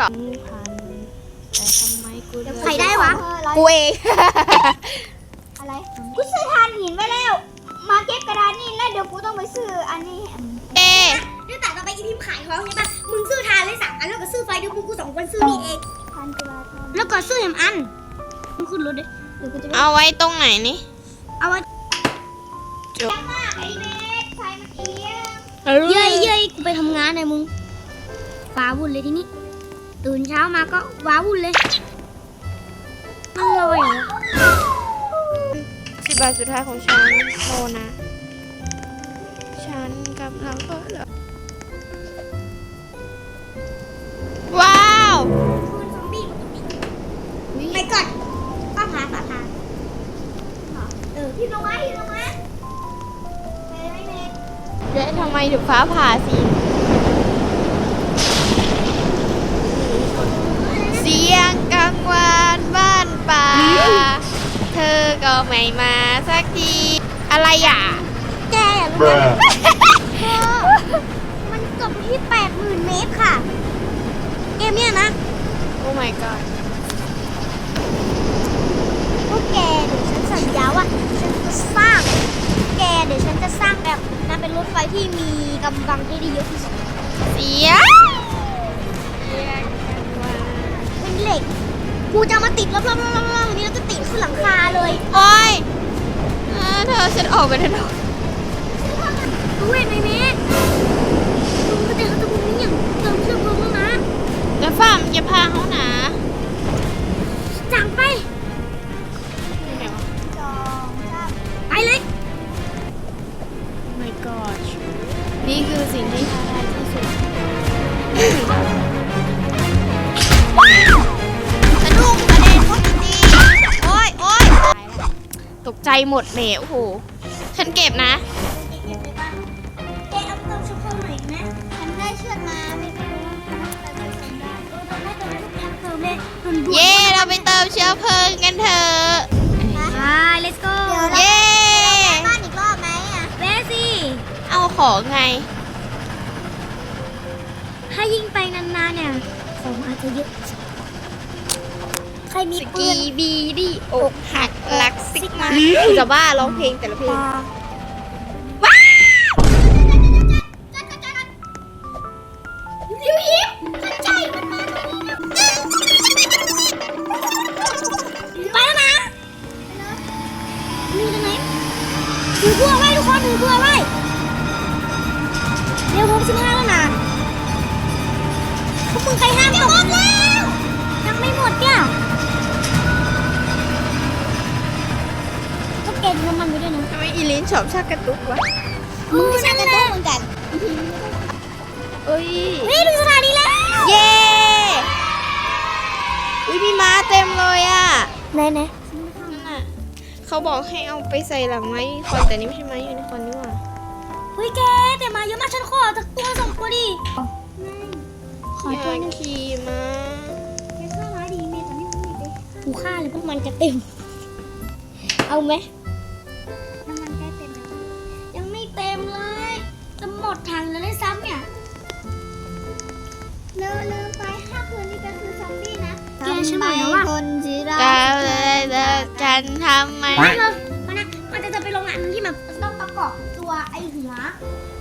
เหรอ พันแต่ทำไมกูใครได้วะ กูเองอะไร กูซื้อทานหินไว้แล้ว มาเก็บกระดานนี่แล้วเดี๋ยวกูต้องไปซื้ออันนี้เอเดี๋ยวแต่ต่อไปอีพิมพ์ขายของใช่ปะมึงซื้อทานเลยสามอันแล้วก็ซื้อไฟเดี๋ยวมึงกูสองคนซื้อนี่เอง พันกระดานทองแล้วก็ซื้อแฮมอันมึงขึ้นรถดิเดี๋ยวกูจะไปเอาไว้ตรงไหนนี่ เอาไว้จบมากไอ้เบสไฟมันเอียงเย้ยเย้ยกูไปทำงานเลยมึงว้าวุ่นเลยทีนี้ ตื่นเช้ามาก็ว้าวุ่นเลยอร่อยเหรอสิบบาทสุดท้ายของฉันโมนะ ฉันกำลังก็เหรอว้าวคืนซอมบี้ปกติไปก่อนป้าพาป้าพาเออพี่ลงมาพี่ลงมาเบสไม่เบสเดี๋ยวทำไมถึงฟ้าผ่าสิเสียงกลาง วานบ้านป่า เธอก็ไม่มาสักที อะไรอะ แกอย่ารู้ไหม Bruh. เธอมันจบที่แปดหมื่นเมตรค่ะ เกมเนี้ยนะ โอ้ my god พวกแกเดี๋ยวฉันสัญญาว่าฉันจะสร้าง แกเดี๋ยวฉันจะสร้างแบบนั้นเป็นรถไฟที่มีกำลังที่ดีเยอะที่สุด เสีย กูจะเอามาติดรอบๆๆๆๆนี้แล้วก็ติดขึ้นหลังคาเลยโอ้ยเออเธอฉันออกไปถนนดูเห็นไหมเมฆมึงก็เจอเขาตรงนี้อย่างเติมเชื้อเพลิงแล้วนะแล้วฝ่ามันจะพาเขาหนาจังไป ใจหมดแหมโอ้โหฉันเก็บนะแกเอาเติมเชื้อเพลิงหน่อยนะฉันได้เชือกมาไม่รู้ว่าจะทำได้เออเติมได้เติมได้เติมได้เติมด่วนเย้เราไปเติมเชื้อเพลิงกันเถอะไป let's go เยวเราเย้ไปบ้านอีกรอบไหมอะเบซี่เอาของไง ถ้ายิ่งไปนานๆเนี่ย ของอาจจะเยอะ ใครมีสปืกีนบีดีอกหักรักซิกมาคือจะบ้าร้องเพลงแต่ละเพลง ว้าวลิวฮิปสนใจมันมาไปแล้วนะมีกันไหนถือบัวไว้ทุกคนถือบัวไว้เร็ว พวกแกดูน้ำมันไปด้วยนะทำไมอีลินชอบชักกระตุกวะมึงไม่ใช่กระโดดเหมือนกันเอ้ยเฮ้ยถึงสถานีแล้ว เย้อุ้ยมีม้าเต็มเลยอะไหนไหนนั่นน่ะเขาบอกให้เอาไปใส่หลังไม้ยูนิคอร์นแต่นี่ไม่ใช่ไม้ยูนิคอร์นนี่หว่าเฮ้ยแกแต่มาเยอะมากฉันขอสักตัวสองตัวดิขออตัวยากหนึงขี่ม้าแกฆ่าม้าดีเมย์แต่ไม่รู้ดิกูฆ่าเลยพวกมันจะเต็ม เอาไหม จะหมดถังแล้วได้ซ้ำเนี่ยเร็วเร็วไปห้าคืนนี้ก็คือซอมบี้นะแกฉันบอกแล้วว่าคนจีราจะเลยเลิกกันทำไมไม่เลยมันนะมันจะจะไปโรงงานที่แบบต้องประกอบตัวไอหัว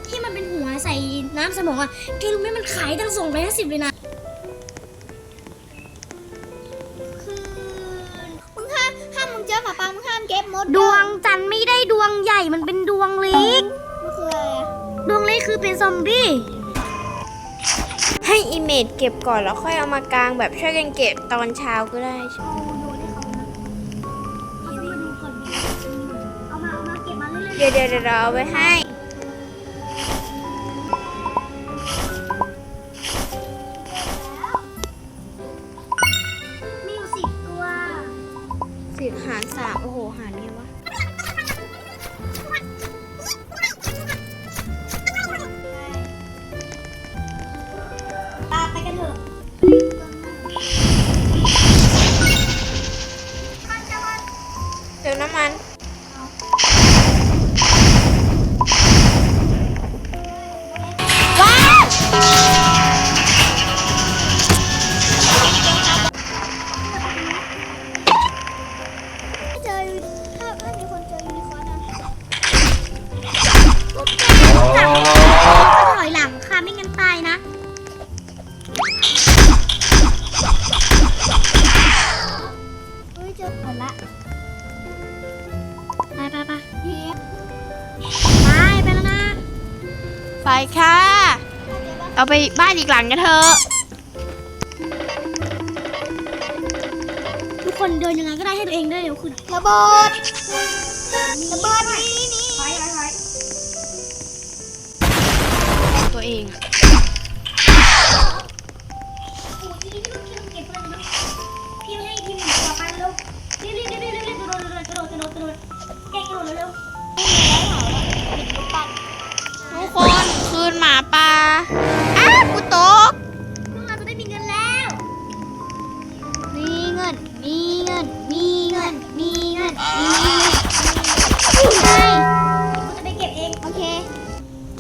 ที่มันเป็นหัวใส่น้ำสมองอะแกรู้ไหมมันขายตั้งส่งไปห้าสิบเลยนะคือมึงห้ามห้ามมึงเจอหมาปังมึงห้ามเก็บมดดวงจันทร์ไม่ได้ดวงใหญ่มันเป็นดวงเล็ก ดวงเล็กคือเป็นซอมบี้ ให้อิเมจเก็บก่อนแล้วค่อยเอามากางแบบช่วยกันเก็บตอนเช้าก็ได้ใช่ไหมเอามาเอามาเก็บมาเรื่อยเดี๋ยวเดี๋ยวเดี๋ยวเราเอาไปให้ๆมีอยู่สิบตัวสิบหารสามโอ้โห หารไงวะ ไปค่ะ เอาไปบ้านอีกหลังกันเถอะทุกคนเดินยังไงก็ได้ให้ตัวเองได้เร็วขึ้นระเบิดระเบิดนี่นี่ถอยถอยถอยตัวเอง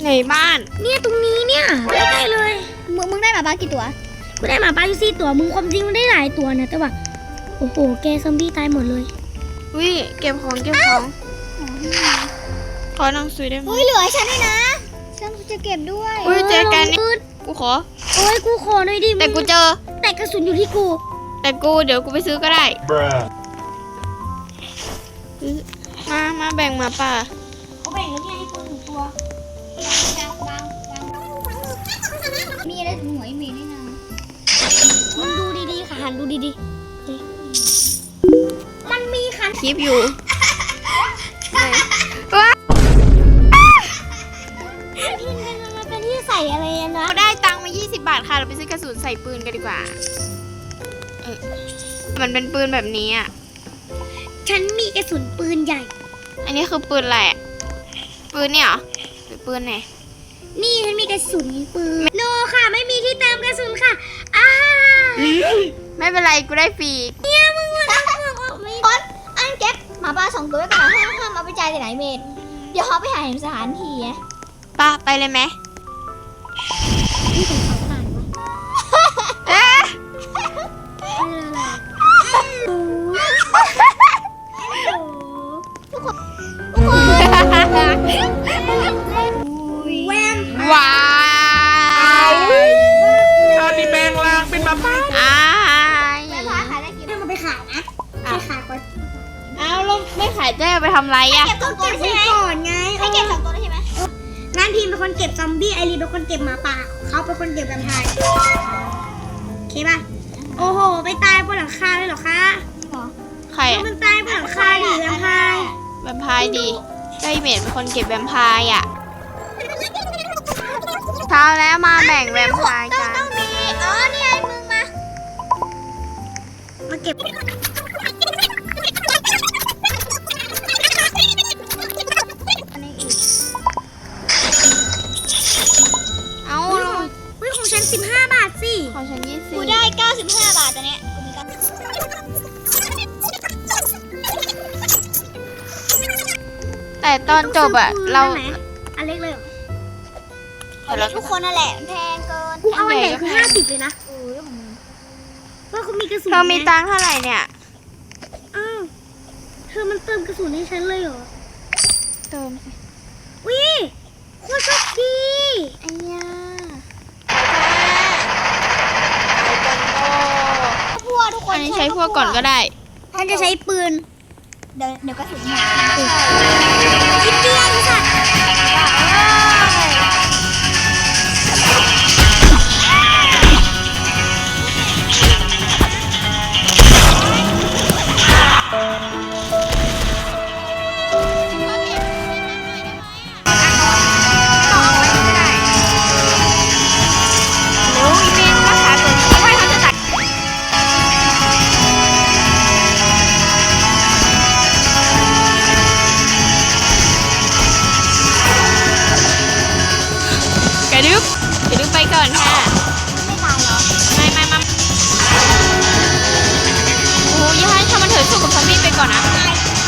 ในบ้าน เนี่ยตรงนี้เนี่ยใกล้ๆเลย มึงมึงได้หมาบ้ากี่ตัว กูได้หมาป่าอยู่สี่ตัว มึงความจริงมันได้หลายตัวนะแต่ว่าโอ้โห แกซอมบี้ตายหมดเลยวิเก็บของเก็บของ ขอหนังสือได้ไหมอุ้ยเหลือให้ฉันด้วยนะ ฉันจะเก็บด้วยอุ้ยเจอกันนี่กูขอ โอ้ยกูขอหน่อยดิแต่กูเจอ แต่กระสุนอยู่ที่กู แต่กูเดี๋ยวกูไปซื้อก็ได้ Bruh. ซื้อมา มาแบ่งหมาป่าเขาแบ่งแล้วเนี่ยให้กูหนึ่งตัว มีอะไรถึงหัวไอเมย์ด้วยนะมึงดูดีๆค่ะหันดูดีๆ มันมีขันคลิปอยู่ว้าที่มันมันเป็นที่ใส่อะไรอะนะเราได้ตังค์มา 20 บาทค่ะ เราไปซื้อกระสุนใส่ปืนกันดีกว่า เออ มันเป็นปืนแบบนี้อะ ฉันมีกระสุนปืนใหญ่ อันนี้คือปืนอะไรอะปืนเนี่ยเหรอ หรือปืนไหนนี่ฉันมีกระสุนปืนโนค่ะ ไม่มีที่เติมกระสุนค่ะอ้าไม่เป็นไรกูได้ฟรีเนี่ยมึงมันเอาเปลือกออกไม่คนอันเก็บหมาบ้าสองตัวไว้ก่อนนะห้ามห้ามเอาไปจ่ายที่ไหนเมย์เดี๋ยวเขาไปหาเห็นสถานที่ไงป้าไปเลยไหม ขายนะไปขายก่อนเอาแล้วไม่ขายจะเอาไปทำไรอะเก็บสองตัวเก็บใช่ไว้ไหมก่อนไงให้เก็บสองตัวได้ใช่ไหมงานทีมเป็นคนเก็บซอมบี้ไอรีเป็นคนเก็บหมาป่าเขาเป็นคนเก็บแวมไพร์โอเคป่ะโอ้โห ไปตายบนหลังคาเลยเหรอคะใครแล้วอะมันตายบนหลังคาดิแวมไพร์แวมไพร์ดีได้เมดเป็นคนเก็บแวมไพร์อะเช้าแล้วมาแบ่งแวมไพร์กัน เก็บอันนี้อีกเอาอุ้ยลของงอุ้ยของฉัน15บาทสิของฉันยี่สิบกูได้95บาทตัวเนี้ยกูมีเก้าแต่ตอนจบอะเราได้ไหมอันเล็กเลยเหรอแต่เราทุกคนนั่นแหละมันแพงเกินกูเอาอันใหญ่คือ50เลยนะ เออของมึง เพราะเขามีกระสุนเธอมีไงตังค์เท่าไหร่เนี่ย อ้าวเธอมันเติมกระสุนให้ฉันเลยเหรอเติมสิวิโคตรโชคดีไอ้ยาพวกทุกคนอันนี้ใช้พวกก่อนก็ได้ฉันจะใช้ปืน เดี๋ยวเดี๋ยวก็ถึงหมดคิดเดียวสัตว์ กระดึบกระดึบไปก่อนค่ะ ก่อนนะ